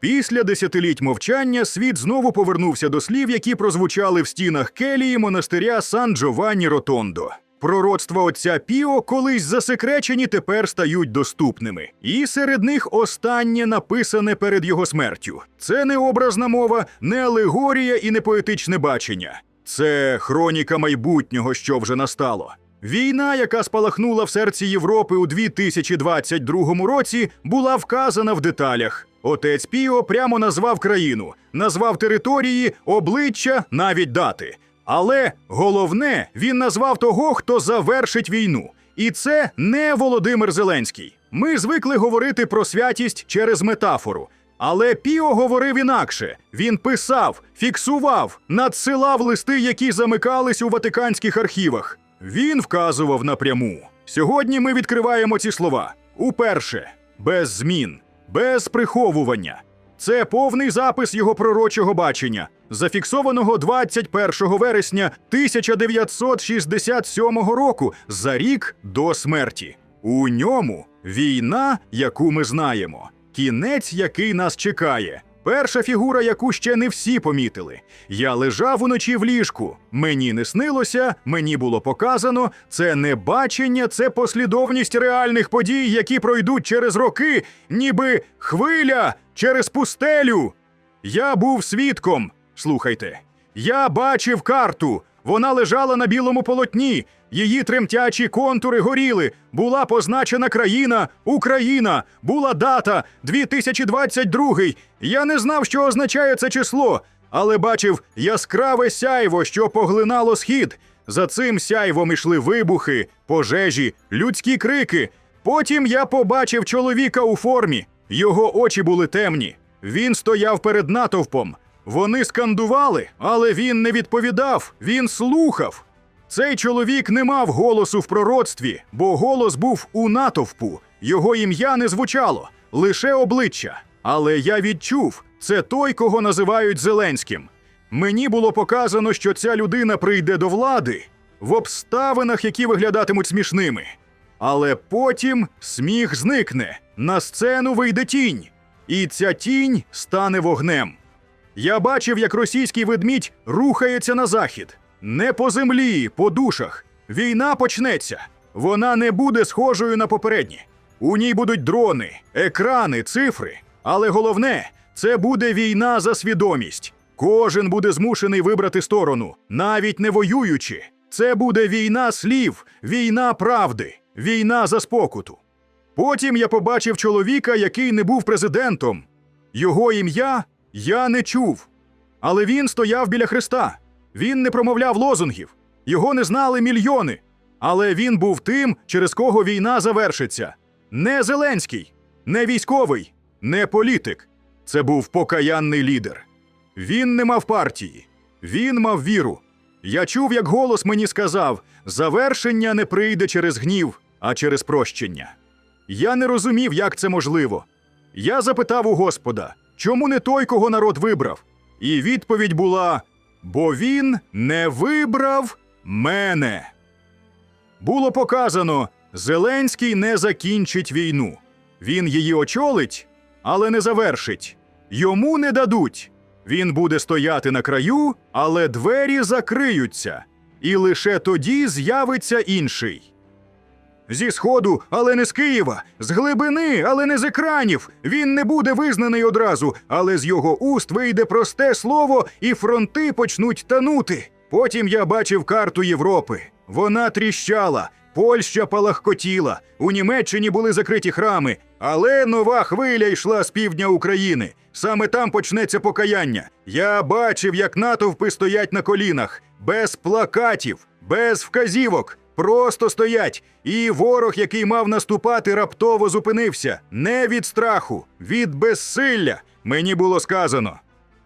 Після десятиліть мовчання світ знову повернувся до слів, які прозвучали в стінах келії монастиря Сан Джованні Ротондо. Пророцтва отця Піо, колись засекречені, тепер стають доступними. І серед них останнє написане перед його смертю. Це не образна мова, не алегорія і не поетичне бачення. Це хроніка майбутнього, що вже настало. Війна, яка спалахнула в серці Європи у 2022 році, була вказана в деталях. Отець Піо прямо назвав країну, назвав території, обличчя, навіть дати. Але головне, він назвав того, хто завершить війну. І це не Володимир Зеленський. Ми звикли говорити про святість через метафору. Але Піо говорив інакше. Він писав, фіксував, надсилав листи, які замикались у ватиканських архівах. Він вказував напряму. Сьогодні ми відкриваємо ці слова. Уперше, без змін, без приховування. Це повний запис його пророчого бачення, зафіксованого 21 вересня 1967 року, за рік до смерті. У ньому війна, яку ми знаємо, кінець, який нас чекає. Перша фігура, яку ще не всі помітили. Я лежав уночі в ліжку. Мені не снилося, мені було показано. Це не бачення, це послідовність реальних подій, які пройдуть через роки, ніби хвиля через пустелю. Я був свідком. Слухайте, я бачив карту. Вона лежала на білому полотні. Її тремтячі контури горіли. Була позначена країна, Україна, була дата 2022. Я не знав, що означає це число, але бачив яскраве сяйво, що поглинало схід. За цим сяйвом ішли вибухи, пожежі, людські крики. Потім я побачив чоловіка у формі. Його очі були темні. Він стояв перед натовпом. Вони скандували, але він не відповідав, він слухав. Цей чоловік не мав голосу в пророцтві, бо голос був у натовпу. Його ім'я не звучало, лише обличчя. Але я відчув, це той, кого називають Зеленським. Мені було показано, що ця людина прийде до влади в обставинах, які виглядатимуть смішними. Але потім сміх зникне, на сцену вийде тінь, і ця тінь стане вогнем. Я бачив, як російський ведмідь рухається на захід. Не по землі, по душах. Війна почнеться. Вона не буде схожою на попередні. У ній будуть дрони, екрани, цифри. Але головне, це буде війна за свідомість. Кожен буде змушений вибрати сторону, навіть не воюючи. Це буде війна слів, війна правди, війна за спокуту. Потім я побачив чоловіка, який не був президентом. Його ім'я я не чув. Але він стояв біля Христа. Він не промовляв лозунгів. Його не знали мільйони. Але він був тим, через кого війна завершиться. Не Зеленський, не військовий, не політик. Це був покаянний лідер. Він не мав партії, він мав віру. Я чув, як голос мені сказав: завершення не прийде через гнів, а через прощення. Я не розумів, як це можливо. Я запитав у Господа, чому не той, кого народ вибрав? І відповідь була: бо він не вибрав мене. Було показано, Зеленський не закінчить війну. Він її очолить, але не завершить. Йому не дадуть. Він буде стояти на краю, але двері закриються. І лише тоді з'явиться інший. Зі сходу, але не з Києва, з глибини, але не з екранів. Він не буде визнаний одразу, але з його уст вийде просте слово, і фронти почнуть танути. Потім я бачив карту Європи. Вона тріщала, Польща палахкотіла, у Німеччині були закриті храми, але нова хвиля йшла з півдня України. Саме там почнеться покаяння. Я бачив, як натовпи стоять на колінах, без плакатів, без вказівок. Просто стоять, і ворог, який мав наступати, раптово зупинився. Не від страху, від безсилля. Мені було сказано.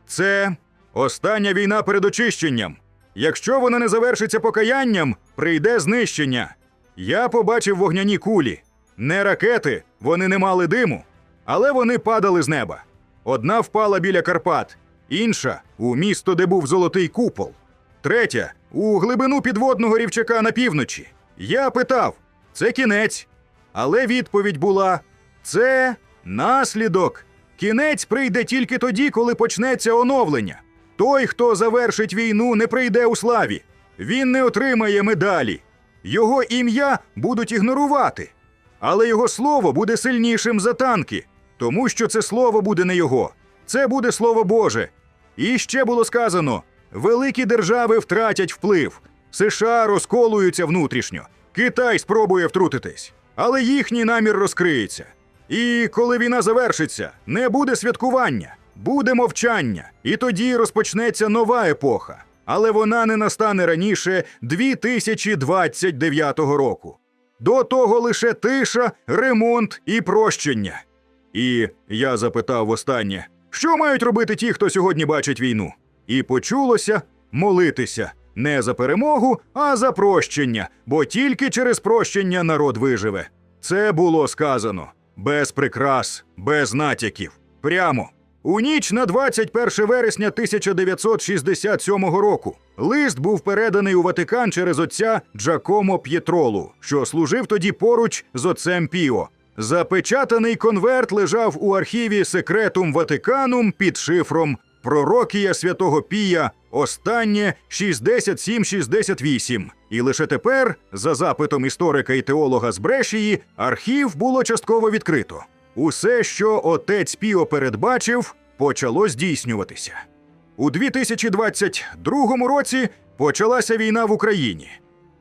Це остання війна перед очищенням. Якщо вона не завершиться покаянням, прийде знищення. Я побачив вогняні кулі. Не ракети, вони не мали диму, але вони падали з неба. Одна впала біля Карпат, інша у місто, де був золотий купол. Третя у глибину підводного рівчака на півночі. Я питав, це кінець. Але відповідь була: це наслідок. Кінець прийде тільки тоді, коли почнеться оновлення. Той, хто завершить війну, не прийде у славі. Він не отримає медалі. Його ім'я будуть ігнорувати. Але його слово буде сильнішим за танки, тому що це слово буде не його. Це буде слово Боже. І ще було сказано: великі держави втратять вплив, США розколуються внутрішньо, Китай спробує втрутитись, але їхній намір розкриється. І коли війна завершиться, не буде святкування, буде мовчання, і тоді розпочнеться нова епоха. Але вона не настане раніше 2029 року. До того лише тиша, ремонт і прощення. І я запитав востаннє, що мають робити ті, хто сьогодні бачить війну? І почулося молитися не за перемогу, а за прощення, бо тільки через прощення народ виживе. Це було сказано без прикрас, без натяків. Прямо. У ніч на 21 вересня 1967 року лист був переданий у Ватикан через отця Джакомо П'єтролу, що служив тоді поруч з отцем Піо. Запечатаний конверт лежав у архіві Секретум Ватиканум під шифром Пророкія святого Пія останнє 6768. І лише тепер, за запитом історика і теолога з Брешії, архів було частково відкрито. Усе, що отець Піо передбачив, почало здійснюватися. У 2022 році почалася війна в Україні.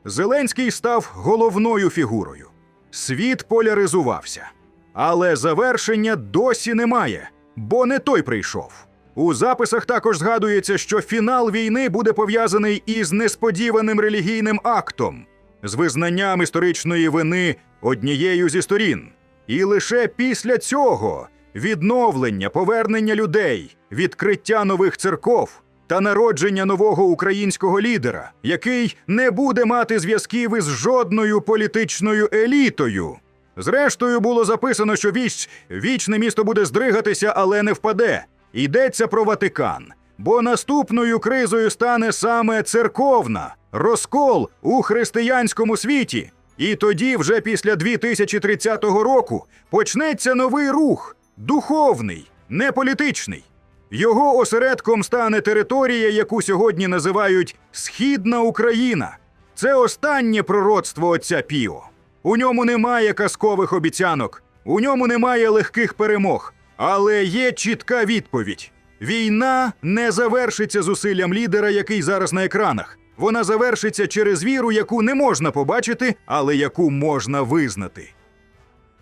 Зеленський став головною фігурою. Світ поляризувався. Але завершення досі немає, бо не той прийшов. У записах також згадується, що фінал війни буде пов'язаний із несподіваним релігійним актом, з визнанням історичної вини однією зі сторін. І лише після цього відновлення, повернення людей, відкриття нових церков та народження нового українського лідера, який не буде мати зв'язків із жодною політичною елітою. Зрештою, було записано, що віч, вічне місто буде здригатися, але не впаде. Йдеться про Ватикан. Бо наступною кризою стане саме церковна розкол у християнському світі. І тоді, вже після 2030 року, почнеться новий рух духовний, не політичний. Його осередком стане територія, яку сьогодні називають Східна Україна. Це останнє пророцтво отця Піо. У ньому немає казкових обіцянок, у ньому немає легких перемог, але є чітка відповідь: війна не завершиться зусиллям лідера, який зараз на екранах. Вона завершиться через віру, яку не можна побачити, але яку можна визнати.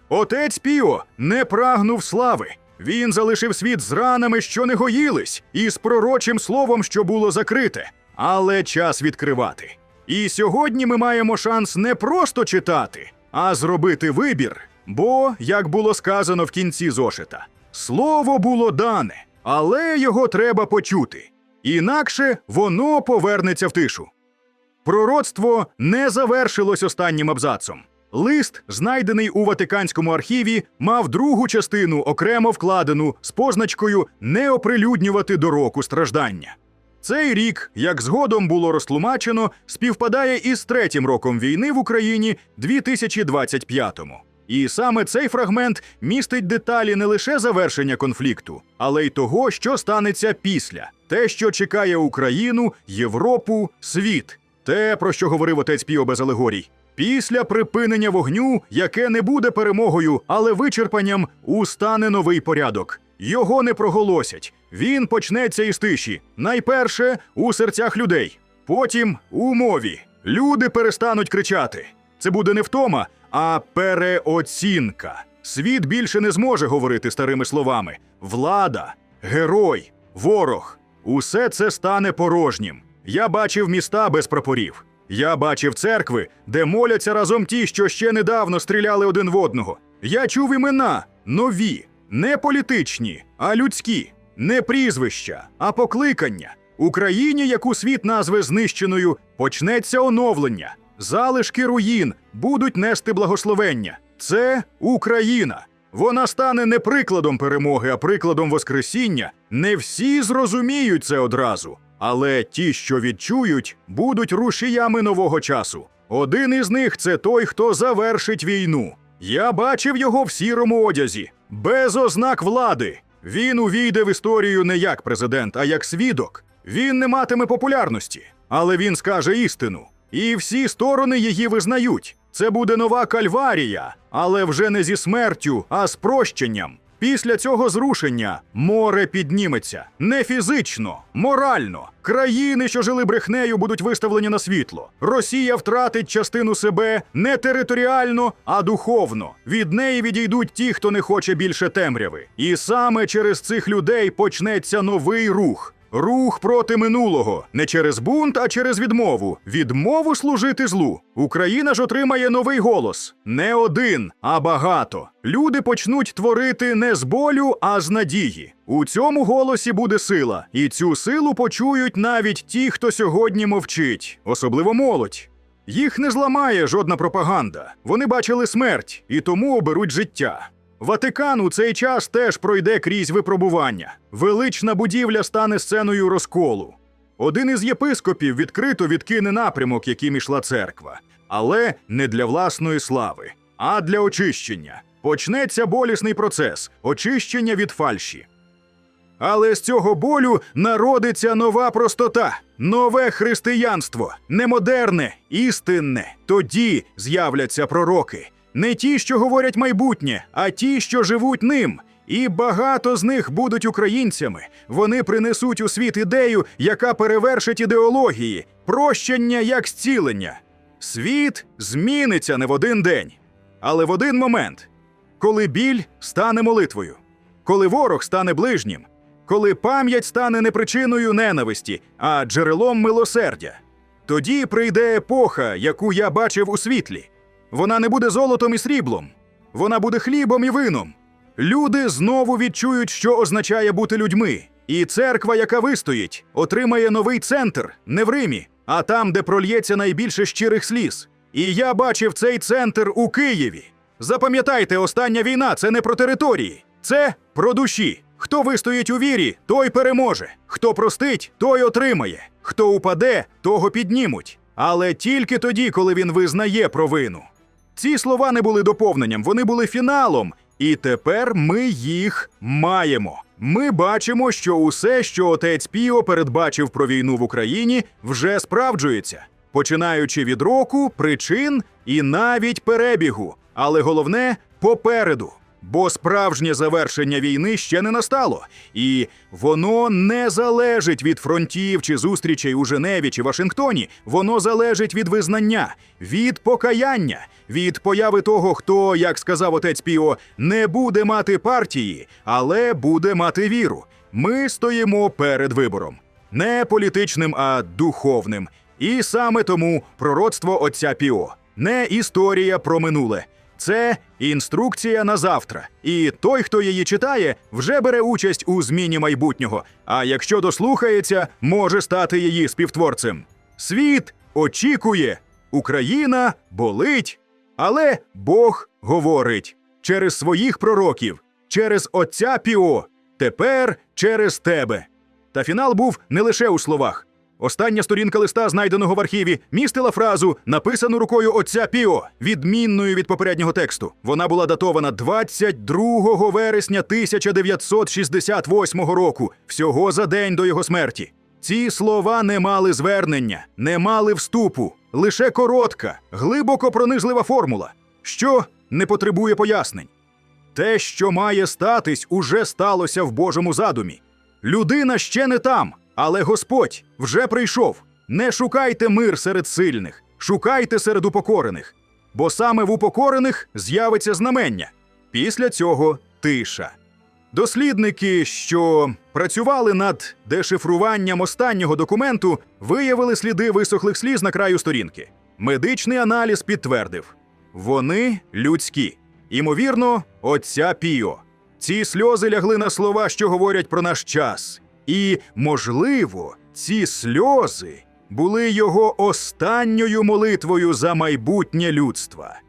Отець Піо не прагнув слави. Він залишив світ з ранами, що не гоїлись, і з пророчим словом, що було закрите, але час відкривати. І сьогодні ми маємо шанс не просто читати, а зробити вибір. Бо, як було сказано в кінці зошита, слово було дане, але його треба почути. Інакше воно повернеться в тишу. Пророцтво не завершилось останнім абзацом. Лист, знайдений у Ватиканському архіві, мав другу частину окремо вкладену з позначкою не оприлюднювати до року страждання. Цей рік, як згодом було розтлумачено, співпадає із третім роком війни в Україні 2025-му. І саме цей фрагмент містить деталі не лише завершення конфлікту, але й того, що станеться після, те, що чекає Україну, Європу, світ, те, про що говорив отець Піо без алегорій. Після припинення вогню, яке не буде перемогою, але вичерпанням, устане новий порядок. Його не проголосять. Він почнеться із тиші. Найперше у серцях людей, потім у мові. Люди перестануть кричати. Це буде не втома, а переоцінка. Світ більше не зможе говорити старими словами: влада, герой, ворог. Усе це стане порожнім. Я бачив міста без прапорів. Я бачив церкви, де моляться разом ті, що ще недавно стріляли один в одного. Я чув імена нові, не політичні, а людські, не прізвища, а покликання. Україні, яку світ назве знищеною, почнеться оновлення. Залишки руїн будуть нести благословення. Це Україна. Вона стане не прикладом перемоги, а прикладом Воскресіння. Не всі зрозуміють це одразу, але ті, що відчують, будуть рушіями нового часу. Один із них це той, хто завершить війну. Я бачив його в сірому одязі, без ознак влади. Він увійде в історію не як президент, а як свідок. Він не матиме популярності, але він скаже істину. І всі сторони її визнають. Це буде нова кальварія, але вже не зі смертю, а з прощенням. Після цього зрушення море підніметься не фізично, морально. Країни, що жили брехнею, будуть виставлені на світло. Росія втратить частину себе не територіально, а духовно. Від неї відійдуть ті, хто не хоче більше темряви. І саме через цих людей почнеться новий рух. Рух проти минулого не через бунт, а через відмову. Відмову служити злу. Україна ж отримає новий голос. Не один, а багато. Люди почнуть творити не з болю, а з надії. У цьому голосі буде сила, і цю силу почують навіть ті, хто сьогодні мовчить, особливо молодь. Їх не зламає жодна пропаганда. Вони бачили смерть і тому оберуть життя. Ватикан у цей час теж пройде крізь випробування. Велична будівля стане сценою розколу. Один із єпископів відкрито відкине напрямок, яким ішла церква, але не для власної слави, а для очищення. Почнеться болісний процес очищення від фальші. Але з цього болю народиться нова простота, нове християнство, не модерне, істинне. Тоді з'являться пророки. Не ті, що говорять майбутнє, а ті, що живуть ним. І багато з них будуть українцями. Вони принесуть у світ ідею, яка перевершить ідеології, прощення як зцілення. Світ зміниться не в один день, але в один момент, коли біль стане молитвою, коли ворог стане ближнім, коли пам'ять стане не причиною ненависті, а джерелом милосердя. Тоді прийде епоха, яку я бачив у світлі. Вона не буде золотом і сріблом, вона буде хлібом і вином. Люди знову відчують, що означає бути людьми. І церква, яка вистоїть, отримає новий центр не в Римі, а там, де прольється найбільше щирих сліз. І я бачив цей центр у Києві. Запам'ятайте, остання війна це не про території, це про душі. Хто вистоїть у вірі, той переможе. Хто простить, той отримає. Хто упаде, того піднімуть. Але тільки тоді, коли він визнає провину. Ці слова не були доповненням, вони були фіналом. І тепер ми їх маємо. Ми бачимо, що усе, що отець Піо передбачив про війну в Україні, вже справджується, починаючи від року, причин і навіть перебігу. Але головне попереду. Бо справжнє завершення війни ще не настало, і воно не залежить від фронтів чи зустрічей у Женеві чи Вашингтоні. Воно залежить від визнання, від покаяння, від появи того, хто, як сказав отець Піо, не буде мати партії, але буде мати віру. Ми стоїмо перед вибором не політичним, а духовним. І саме тому пророцтво отця Піо не історія про минуле. Це інструкція на завтра, і той, хто її читає, вже бере участь у зміні майбутнього. А якщо дослухається, може стати її співтворцем. Світ очікує, Україна болить, але Бог говорить через своїх пророків, через отця Піо, тепер через тебе. Та фінал був не лише у словах. Остання сторінка листа, знайденого в архіві, містила фразу, написану рукою отця Піо, відмінною від попереднього тексту. Вона була датована 22 вересня 1968 року, всього за день до його смерті. Ці слова не мали звернення, не мали вступу, лише коротка, глибоко пронизлива формула, що не потребує пояснень. Те, що має статись, уже сталося в Божому задумі. Людина ще не там, але Господь вже прийшов. Не шукайте мир серед сильних, шукайте серед упокорених, бо саме в упокорених з'явиться знамення. Після цього тиша. Дослідники, що працювали над дешифруванням останнього документу, виявили сліди висохлих сліз на краю сторінки. Медичний аналіз підтвердив: вони людські. Імовірно, отця Піо. Ці сльози лягли на слова, що говорять про наш час. І, можливо, ці сльози були його останньою молитвою за майбутнє людства.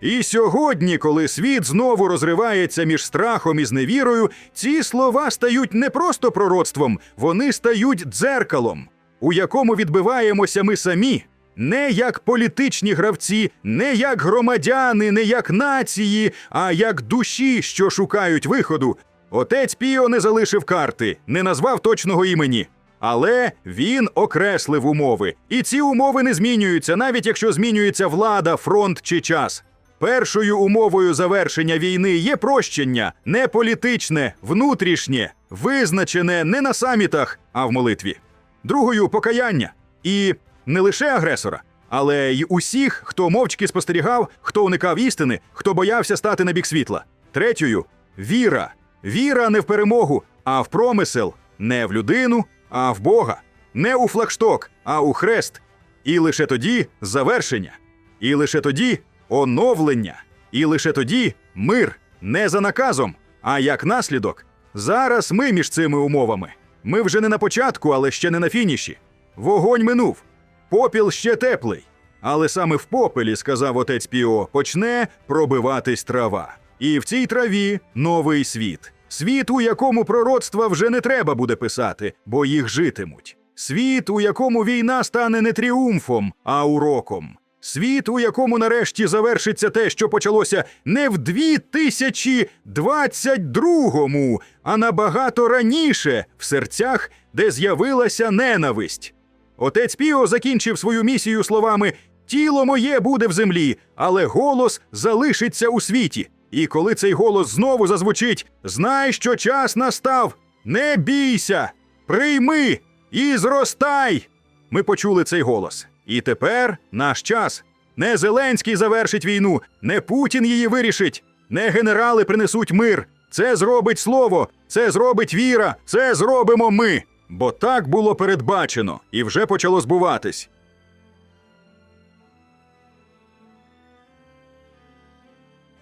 І сьогодні, коли світ знову розривається між страхом і зневірою, ці слова стають не просто пророцтвом, вони стають дзеркалом, у якому відбиваємося ми самі, не як політичні гравці, не як громадяни, не як нації, а як душі, що шукають виходу. Отець Піо не залишив карти, не назвав точного імені. Але він окреслив умови, і ці умови не змінюються, навіть якщо змінюється влада, фронт чи час. Першою умовою завершення війни є прощення, не політичне, внутрішнє, визначене не на самітах, а в молитві. Другою покаяння. І не лише агресора, але й усіх, хто мовчки спостерігав, хто уникав істини, хто боявся стати на бік світла. Третьою віра. Віра не в перемогу, а в промисел, не в людину, а в Бога, не у флагшток, а у хрест. І лише тоді завершення. І лише тоді оновлення. І лише тоді мир не за наказом, а як наслідок. Зараз ми між цими умовами. Ми вже не на початку, але ще не на фініші. Вогонь минув, попіл ще теплий. Але саме в попелі, сказав отець Піо, почне пробиватись трава. І в цій траві новий світ. Світ, у якому пророцтва вже не треба буде писати, бо їх житимуть. Світ, у якому війна стане не тріумфом, а уроком. Світ, у якому нарешті завершиться те, що почалося не в 2022-му, а набагато раніше, в серцях, де з'явилася ненависть. Отець Піо закінчив свою місію словами: Тіло моє буде в землі, але голос залишиться у світі. І коли цей голос знову зазвучить, знай, що час настав. Не бійся, прийми і зростай. Ми почули цей голос. І тепер наш час. Не Зеленський завершить війну, не Путін її вирішить, не генерали принесуть мир. Це зробить слово, це зробить віра, це зробимо ми. Бо так було передбачено і вже почало збуватись.